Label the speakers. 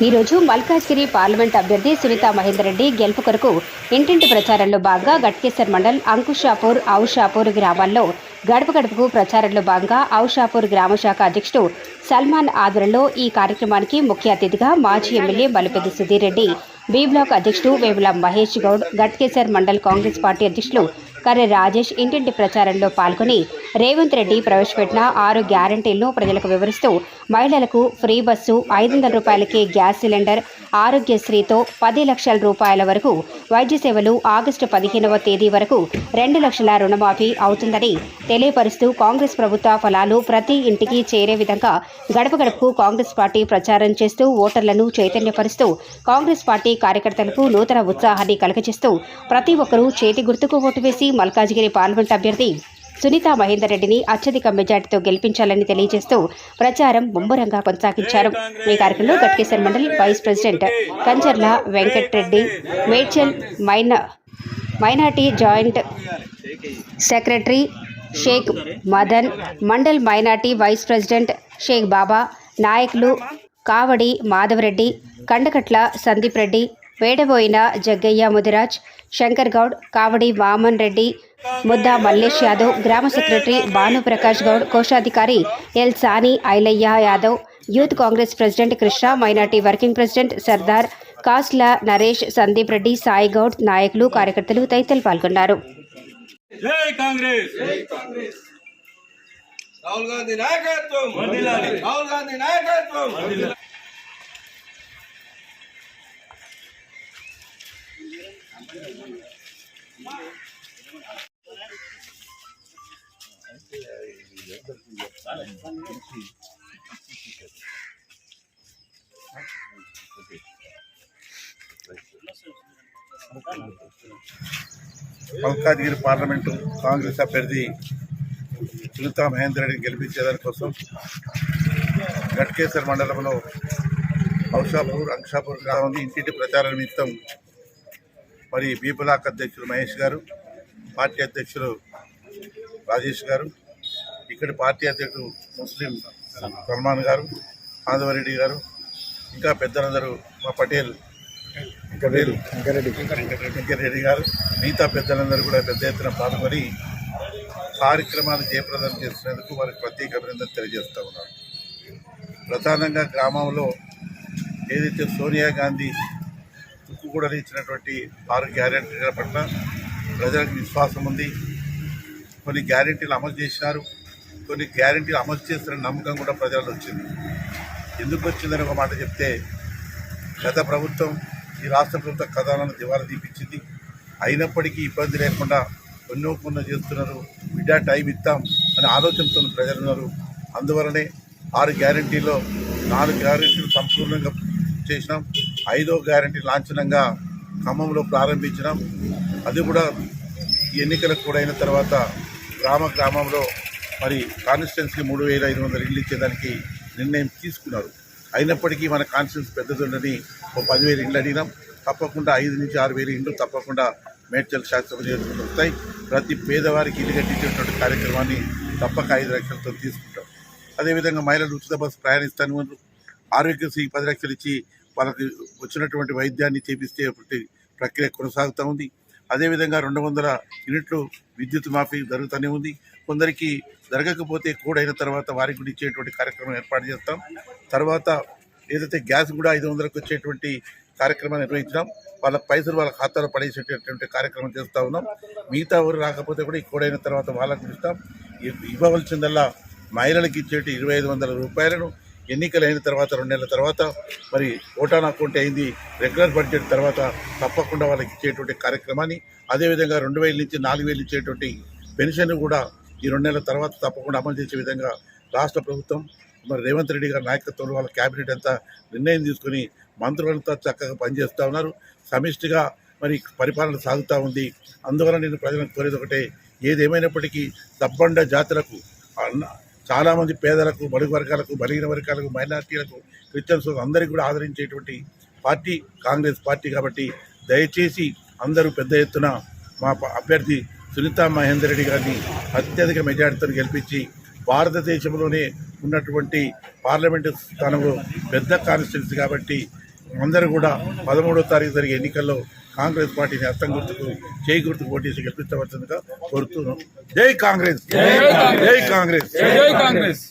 Speaker 1: ఈరోజు మల్కాజ్గిరి పార్లమెంట్ అభ్యర్థి సునీత మహేందర్ రెడ్డి గెలుపు కొరకు ఇంటింటి ప్రచారంలో భాగంగా గట్కేసర్ మండల్ అంకుషాపూర్ ఔషాపూర్ గ్రామాల్లో గడప గడపకు ప్రచారంలో భాగంగా ఔషాపూర్ గ్రామ శాఖ అధ్యక్షుడు సల్మాన్ ఆధ్వర్యంలో ఈ కార్యక్రమానికి ముఖ్య అతిథిగా మాజీ MLA Malipeddi Sudheer Reddy B block అధ్యక్షుడు వేముల మహేష్ గౌడ్ గట్కేసర్ మండల్ కాంగ్రెస్ పార్టీ అధ్యక్షులు కర్రె రాజేష్ ఇంటింటి ప్రచారంలో పాల్గొని రేవంత్ రెడ్డి ప్రవేశపెట్టిన ఆరు గ్యారంటీలను ప్రజలకు వివరిస్తూ మహిళలకు ఫ్రీ బస్సు ఐదు వందల రూపాయలకే గ్యాస్ సిలిండర్ ఆరోగ్యశ్రీతో పది లక్షల రూపాయల వరకు వైద్య సేవలు ఆగస్టు పదిహేనవ తేదీ వరకు రెండు లక్షల రుణమాఫీ అవుతుందని తెలియపరుస్తూ కాంగ్రెస్ ప్రభుత్వ ఫలాలు ప్రతి ఇంటికి చేరే విధంగా గడప గడపకు కాంగ్రెస్ పార్టీ ప్రచారం చేస్తూ ఓటర్లను చైతన్యపరుస్తూ కాంగ్రెస్ పార్టీ కార్యకర్తలకు నూతన ఉత్సాహాన్ని కలగజేస్తూ ప్రతి ఒక్కరూ చేతి గుర్తుకు ఓటు వేసి మల్కాజిగిరి పార్లమెంట్ అభ్యర్థి సునీత మహేందర్ రెడ్డిని అత్యధిక మెజార్టీతో గెలిపించాలని తెలియజేస్తూ ప్రచారం ముమ్మరంగా కొనసాగించారు. ఈ కార్యక్రమంలో గట్కేశ్వర్ మండలి వైస్ ప్రెసిడెంట్ కంచర్ల వెంకట్రెడ్డి మేడ్చల్ మైన minority joint secretary Sheikh Madan mandal minority vice president Sheikh Baba నాయకులు కావడి మాధవరెడ్డి కండకట్ల సందీప్ రెడ్డి వేడబోయిన జగ్గయ్య ముదిరాజ్ శంకర్ గౌడ్ కావడి వామన్ రెడ్డి ముద్దా మల్లేష్ యాదవ్ గ్రామ సెక్రటరీ భానుప్రకాష్ గౌడ్ కోశాధికారి Elsani Ailayya Yadav youth Congress president Krishna minority working president Sardar Kasla Naresh Sandeep Reddy Sai Goud నాయకులు కార్యకర్తలు తదితరులు పాల్గొన్నారు.
Speaker 2: జై కాంగ్రెస్!
Speaker 3: రాహుల్ గాంధీ నాయకత్వం. రాహుల్ గాంధీ నాయకత్వం!
Speaker 4: మల్కాజ్గిరి పార్లమెంటు కాంగ్రెస్ అభ్యర్థి సునీతా మహేందర్ రెడ్డిని గెలిపించేదాని కోసం గట్కేసర్ మండలంలో ఔషాపూర్ అంక్షాపూర్ గ్రామంలో ఇంటింటి ప్రచార నిమిత్తం మరి బీపులాక్ అధ్యక్షులు మహేష్ గారు పార్టీ అధ్యక్షులు రాజేష్ గారు ఇక్కడి పార్టీ అధ్యక్షుడు ముస్లిం సల్మాన్ గారు మాధవరెడ్డి గారు ఇంకా పెద్దలందరూ మా పటేల్ పటేల్ వెంకటరెడ్డి గారు మిగతా పెద్దలందరూ కూడా పెద్ద ఎత్తున పాల్గొని కార్యక్రమాలు జయప్రదం చేసినందుకు వారికి ప్రత్యేక అభినందన తెలియజేస్తా ఉన్నాను. ప్రధానంగా గ్రామంలో ఏదైతే సోనియా గాంధీ కూడా ఇచ్చినటువంటి ఆరు గ్యారెంటీల పట్ల ప్రజలకు విశ్వాసం ఉంది. కొన్ని గ్యారెంటీలు అమలు చేసినారు కొన్ని గ్యారెంటీలు అమలు చేస్తున్న నమ్మకం కూడా ప్రజల్లో వచ్చింది. ఎందుకు వచ్చిందని ఒక మాట చెప్తే గత ప్రభుత్వం ఈ రాష్ట్ర ప్రభుత్వ కథనాలను దివాలా తీపించింది అయినప్పటికీ ఇబ్బంది లేకుండా ఎన్నో కొన్ని చేస్తున్నారు. బిడ్డ టైం ఇస్తాం అనే ఆలోచనతో ప్రజలున్నారు. అందువలనే ఆరు గ్యారంటీలో నాలుగు గ్యారంటీలు సంపూర్ణంగా చేసినాం. ఐదో గ్యారంటీ లాంఛనంగా ఖమ్మంలో ప్రారంభించినాం. అది కూడా ఈ ఎన్నికలకు కూడా అయిన తర్వాత గ్రామ గ్రామంలో మరి కాన్స్టిట్యున్సీ మూడు వేల ఐదు వందలు ఇల్లు ఇచ్చేదానికి నిర్ణయం తీసుకున్నారు. అయినప్పటికీ మన కాన్స్టిట్యున్సీ పెద్దదుండని ఒక పదివేలు ఇళ్ళు అడిగినాం. తప్పకుండా ఐదు నుంచి ఆరు వేల ఇండ్లు తప్పకుండా మేడ్చల్ శాస్త్రసభ నియోజకవర్గం వస్తాయి. ప్రతి పేదవారికి ఇల్లు కట్టించేటువంటి కార్యక్రమాన్ని తప్పక ఐదు లక్షలతో తీసుకుంటాం. అదేవిధంగా మహిళలు ఉచిత బస్సు ప్రయాణిస్తాను ఆరోగ్యశ్రీ పది లక్షలు ఇచ్చి వాళ్ళకి వచ్చినటువంటి వైద్యాన్ని చేపిస్తే ప్రతి ప్రక్రియ కొనసాగుతూ ఉంది. అదేవిధంగా రెండు వందల యూనిట్లు విద్యుత్ మాఫీ జరుగుతూనే ఉంది. కొందరికి జరగకపోతే కూడైన తర్వాత వారికి కూడా ఇచ్చేటువంటి కార్యక్రమం ఏర్పాటు చేస్తాం. తర్వాత ఏదైతే గ్యాస్ కూడా ఐదు వందలకు వచ్చేటువంటి కార్యక్రమాన్ని నిర్వహించినాం. వాళ్ళ పైసలు వాళ్ళ ఖాతాలో పడేసేటటువంటి కార్యక్రమం చేస్తూ ఉన్నాం. మిగతా ఎవరు రాకపోతే కూడా ఈ కోడైన తర్వాత వాళ్ళకు ఇస్తాం. ఇవ్వవలసిందల్లా మహిళలకు ఇచ్చేటి ఇరవై ఐదు వందల రూపాయలను ఎన్నికలు అయిన తర్వాత రెండు నెలల తర్వాత మరి ఓటాన్ అకౌంట్ అయింది. రెగ్యులర్ బడ్జెట్ తర్వాత తప్పకుండా వాళ్ళకి ఇచ్చేటువంటి కార్యక్రమాన్ని అదేవిధంగా రెండు వేల నుంచి నాలుగు వేలు ఇచ్చేటువంటి పెన్షన్ కూడా ఈ రెండు నెలల తర్వాత తప్పకుండా అమలు చేసే విధంగా రాష్ట్ర ప్రభుత్వం మరి రేవంత్ రెడ్డి గారి నాయకత్వంలో వాళ్ళ క్యాబినెట్ అంతా నిర్ణయం తీసుకుని మంత్రులంతా చక్కగా పనిచేస్తూ ఉన్నారు. సమిష్టిగా మరి పరిపాలన సాగుతూ ఉంది. అందువల్ల నేను ప్రజలకు కోరేది ఒకటే ఏదేమైనప్పటికీ దబ్బండ జాతరకు అన్న- చాలామంది పేదలకు బడుగు వర్గాలకు బలహీన వర్గాలకు మైనార్టీలకు క్రిస్టియన్స్ అందరికీ కూడా ఆదరించేటువంటి పార్టీ కాంగ్రెస్ పార్టీ కాబట్టి దయచేసి అందరూ పెద్ద ఎత్తున మా ప- అభ్యర్థి సునీతా మహేందర్ రెడ్డి గారిని అత్యధిక మెజార్టీతో గెలిపించి భారతదేశంలోనే ఉన్నటువంటి పార్లమెంటు స్థానంలో పెద్ద కాన్స్టిట్యున్సీ కాబట్టి అందరూ కూడా పదమూడో తారీఖు జరిగే ఎన్నికల్లో కాంగ్రెస్ పార్టీని అర్థం గుర్తుకు చేయి గుర్తుకు ఓటేసి గెలిపించవలసిందిగా కోరుతున్నాం. జై కాంగ్రెస్! జై కాంగ్రెస్!
Speaker 2: జై కాంగ్రెస్!